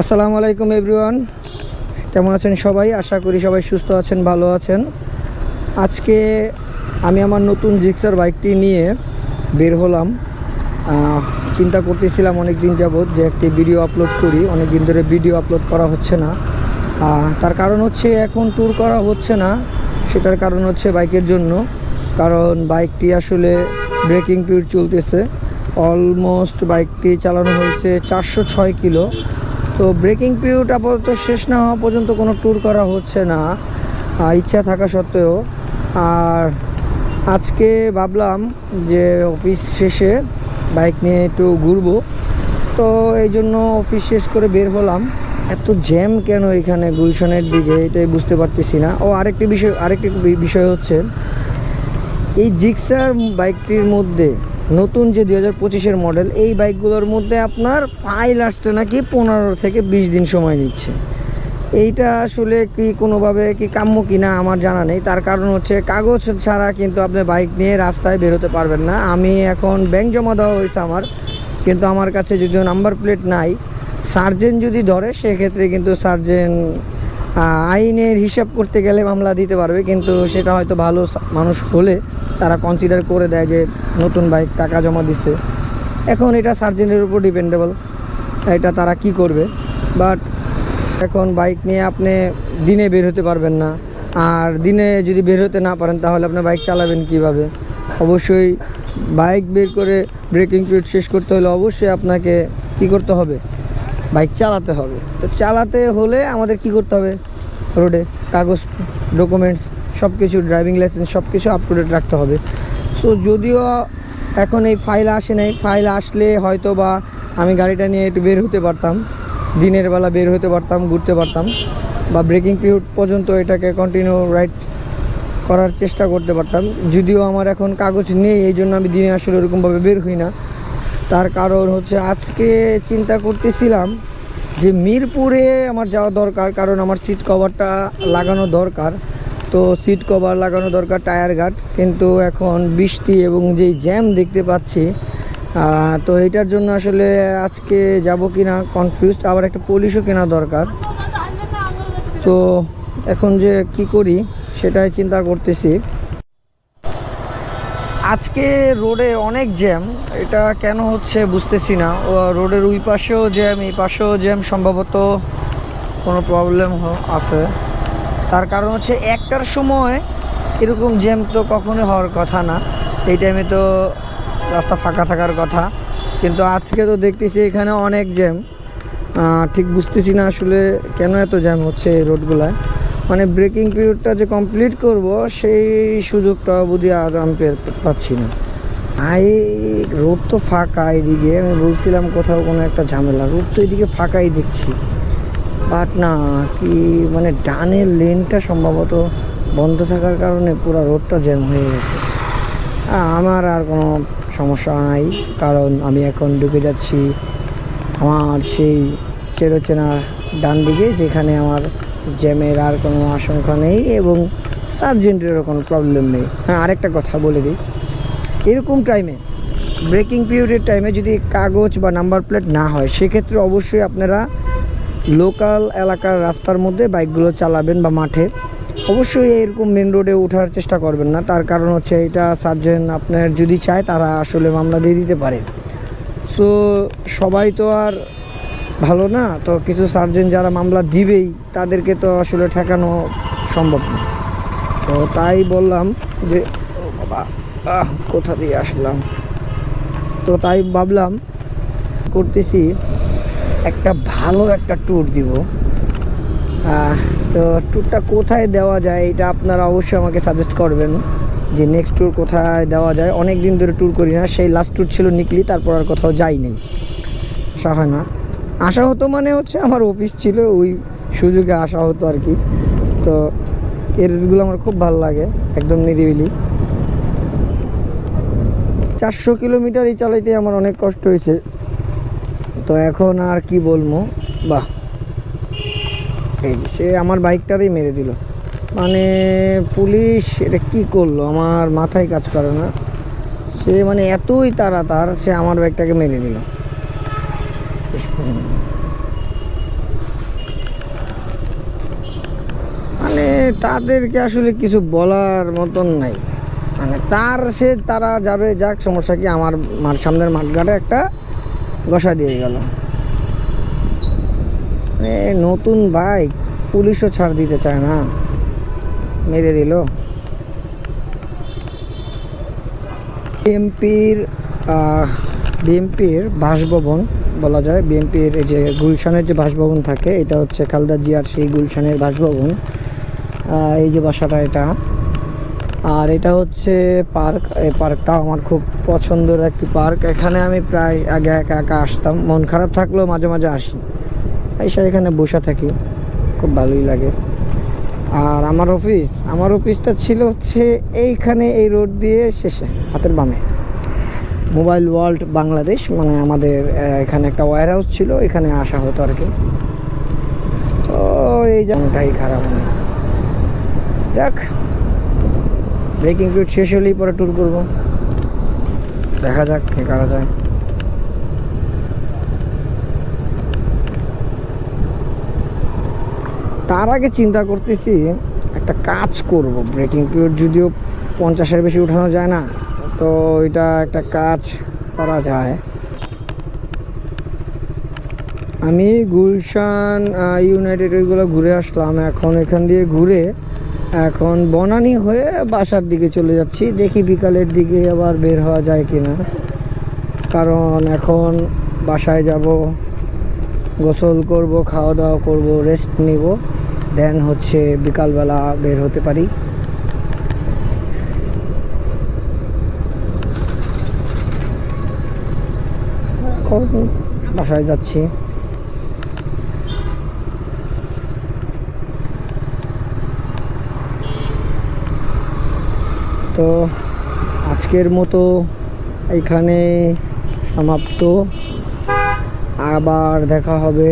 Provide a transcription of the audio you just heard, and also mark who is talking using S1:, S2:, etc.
S1: আসসালামু আলাইকুম এভরিওয়ান। কেমন আছেন সবাই? আশা করি সবাই সুস্থ আছেন, ভালো আছেন। আজকে আমি আমার নতুন জিক্সার বাইকটি নিয়ে বের হলাম। চিন্তা করতেছিলাম অনেক দিন যাবৎ যে একটি ভিডিও আপলোড করি। অনেক দিন ধরে ভিডিও আপলোড করা হচ্ছে না। তার কারণ হচ্ছে এখন ট্যুর করা হচ্ছে না। সেটার কারণ হচ্ছে বাইকের জন্য। কারণ বাইকটি আসলে ব্রেকিং পিরিয়ড চলতেছে। অলমোস্ট বাইকটি চালানো হয়েছে চারশো ছয় কিলো। তো ব্রেকিং পিরিয়ড আপাতত শেষ না হওয়া পর্যন্ত কোনো ট্যুর করা হচ্ছে না ইচ্ছা থাকা সত্ত্বেও। আর আজকে ভাবলাম যে অফিস শেষে বাইক নিয়ে একটু ঘুরবো। তো এই জন্য অফিস শেষ করে বের হলাম। এত জ্যাম কেন এখানে গুলশনের দিকে? এটাই বুঝতে পারতেছি না। ও, আরেকটি বিষয় আরেকটি বিষয় হচ্ছে, এই জিক্সার বাইকটির মধ্যে নতুন যে দুই হাজার পঁচিশের মডেল এই বাইকগুলোর মধ্যে আপনার ফাইল আসতে নাকি পনেরো থেকে বিশ দিন সময় নিচ্ছে। এইটা আসলে কি কোনোভাবে কি কাম্য কি না আমার জানা নেই। তার কারণ হচ্ছে কাগজ ছাড়া কিন্তু আপনি বাইক নিয়ে রাস্তায় বেরোতে পারবেন না। আমি এখন ব্যাংক জমা দেওয়া হয়েছে আমার, কিন্তু আমার কাছে যদিও নাম্বার প্লেট নাই সার্জেন যদি ধরে, সেক্ষেত্রে কিন্তু সার্জেন আইনের হিসাব করতে গেলে মামলা দিতে পারবে, কিন্তু সেটা হয়তো ভালো মানুষ হলে তারা কনসিডার করে দেয় যে নতুন বাইক টাকা জমা দিচ্ছে এখন এটা সার্জেনের উপর ডিপেন্ডেবল এটা তারা কি করবে? বাট এখন বাইক নিয়ে আপনি দিনে বের হতে পারবেন না। আর দিনে যদি বের হতে না পারেন, তাহলে আপনি বাইক চালাবেন কীভাবে? অবশ্যই বাইক বের করে ব্রেকিং পিরিয়ড শেষ করতে হলে অবশ্যই আপনাকে কি করতে হবে? বাইক চালাতে হবে। তো চালাতে হলে আমাদের কি করতে হবে? রোডে কাগজ ডকুমেন্টস সব কিছু ড্রাইভিং লাইসেন্স সব কিছু আপ টু ডেট রাখতে হবে। সো যদিও এখন এই ফাইল আসে নাই ফাইল আসলে হয়তো বা আমি গাড়িটা নিয়ে একটু বের হতে পারতাম, দিনের বেলা বের হতে পারতাম, ঘুরতে পারতাম, বা ব্রেকিং পিরিয়ড পর্যন্ত এটাকে কন্টিনিউ রাইড করার চেষ্টা করতে পারতাম। যদিও আমার এখন কাগজ নেই, এই জন্য আমি দিনে আসলে ওরকমভাবে বের হই না। তার কারণ হচ্ছে আজকে চিন্তা করতেছিলাম যে মিরপুরে আমার যাওয়া দরকার, কারণ আমার সিট কভারটা লাগানো দরকার। তো সিট কভার লাগানো দরকার টায়ার গার্ড কিন্তু এখন বৃষ্টি এবং যেই জ্যাম দেখতে পাচ্ছি তো এটার জন্য আসলে আজকে যাব কি না কনফিউজড আবার একটা পুলিশও কেনা দরকার। তো এখন যে কি করি, সেটাই চিন্তা করতেছি। আজকে রোডে অনেক জ্যাম, এটা কেন হচ্ছে বুঝতেছি না। রোডের ওই পাশেও জ্যাম, এই পাশেও জ্যাম, সম্ভবত কোনো প্রবলেম আছে। তার কারণ হচ্ছে একটার সময় এরকম জ্যাম তো কখনোই হওয়ার কথা না। এই টাইমে তো রাস্তা ফাঁকা থাকার কথা। কিন্তু আজকে তো দেখতেছি এখানে অনেক জ্যাম। ঠিক বুঝতেছি না আসলে কেন এত জ্যাম হচ্ছে এই রোডগুলায়। মানে ব্রেকিং পিরিয়ডটা যে কমপ্লিট করব, সেই সুযোগটা বুঝি আজ আমি পাচ্ছি না। আই, রোড তো ফাঁকা এদিকে, আমি বলছিলাম কোথাও কোনো একটা ঝামেলা। রোড তো এদিকে ফাঁকাই দেখছি। বাট না, কি মানে ডানের লেনটা সম্ভবত বন্ধ থাকার কারণে পুরো রোডটা জ্যাম হয়ে গেছে। আমার আর কোনো সমস্যা নাই, কারণ আমি এখন ঢুকে যাচ্ছি আমার সেই চেরোচেনা ডান দিকে যেখানে আমার জ্যামের আর কোনো আশঙ্কা নেই এবং সার্জেন্টেরও কোনো প্রবলেম নেই। হ্যাঁ আরেকটা কথা বলে দিই। এরকম টাইমে ব্রেকিং পিরিয়ডের টাইমে যদি কাগজ বা নাম্বার প্লেট না হয়, সেক্ষেত্রে অবশ্যই আপনারা লোকাল এলাকার রাস্তার মধ্যে বাইকগুলো চালাবেন বা মাঠে। অবশ্যই এরকম মেন রোডে ওঠার চেষ্টা করবেন না। তার কারণ হচ্ছে এটা সার্জেন আপনার যদি চায়, তারা আসলে মামলা দিয়ে দিতে পারে। সো সবাই তো আর ভালো না? তো কিছু সার্জেন যারা মামলা দিবেই, তাদেরকে তো আসলে ঠেকানো সম্ভব না। তো তাই বললাম যে বাবা কোথা দিয়ে আসলাম? তো তাই ভাবলাম, করতেছি একটা ভালো একটা ট্যুর দিব। তো ট্যুরটা কোথায় দেওয়া যায়, এটা আপনারা অবশ্যই আমাকে সাজেস্ট করবেন যে নেক্সট ট্যুর কোথায় দেওয়া যায়। অনেক দিন ধরে ট্যুর করি না, সেই লাস্ট ট্যুর ছিল নিকলি, তারপর আর কোথাও যাই নেই আসা হয় না। আসা হতো মানে হচ্ছে আমার অফিস ছিল, ওই সুযোগে আসা হতো আর কি। তো এর রুটগুলো আমার খুব ভালো লাগে, একদম নিরিবিলি। চারশো কিলোমিটারই চালাইতে আমার অনেক কষ্ট হয়েছে। তো এখন আর কি বলব, বাহ। এই সে আমার বাইকটারই মেরে দিল। মানে পুলিশ এটা কি করল? আমার মাথায় কাজ করে না। সে মানে এতই তারা তার সে আমার বাইকটাকে মেরে দিল। মানে তাদেরকে আসলে কিছু বলার মতন নাই। মানে তার সে, তারা যাবে, যাক, সমস্যা কি, আমার মার সামনের মাঠঘাটে একটা গসা দিয়ে গেল। মানে নতুন ভাই পুলিশও ছাড় দিতে চায় না। মেরে দিল। এমপির বিএমপির বাসভবন বলা যায়। বিএমপির এই যে গুলশানের যে বাসভবন থাকে, এটা হচ্ছে খালদা জিয়ার সেই গুলশানের বাসভবন। এই যে বাসাটা এটা। আর এটা হচ্ছে পার্ক। এই পার্কটা আমার খুব পছন্দের একটি পার্ক। এখানে আমি প্রায় আগে একা একা আসতাম। মন খারাপ থাকলেও মাঝে মাঝে আসি। এসে এখানে বসে থাকি। খুব ভালোই লাগে। আর আমার অফিস, আমার অফিসটা ছিল হচ্ছে এইখানে এই রোড দিয়ে শেষে, হাতের বামে। মোবাইল ওয়ার্ল্ড বাংলাদেশ মানে আমাদের এখানে একটা ওয়্যার হাউস ছিল, এখানে আসা হতো আর কি। তো এই জায়গাটাই খারাপ না যাক ব্রেকিং পিরিয়ড শেষ হলেই পরে ট্যুর করব। দেখা যাক কে করা যায়। তার আগে চিন্তা করতেছি, একটা কাজ করব ব্রেকিং পিরিয়ড যদিও পঞ্চাশের বেশি উঠানো যায় না। তো এটা একটা কাজ করা যায়। আমি গুলশান ইউনাইটেড ওইগুলো ঘুরে আসলাম। এখন এখান দিয়ে ঘুরে এখন বনানি হয়ে বাসার দিকে চলে যাচ্ছি। দেখি বিকালের দিকে আবার বের হওয়া যায় কিনা। কারণ এখন বাসায় যাব, গোসল করব, খাওয়া দাওয়া করব রেস্ট নিব। দেন হচ্ছে বিকালবেলা বের হতে পারি এখন বাসায় যাচ্ছি। তো আজকের মতো এখানে সমাপ্ত। আবার দেখা হবে।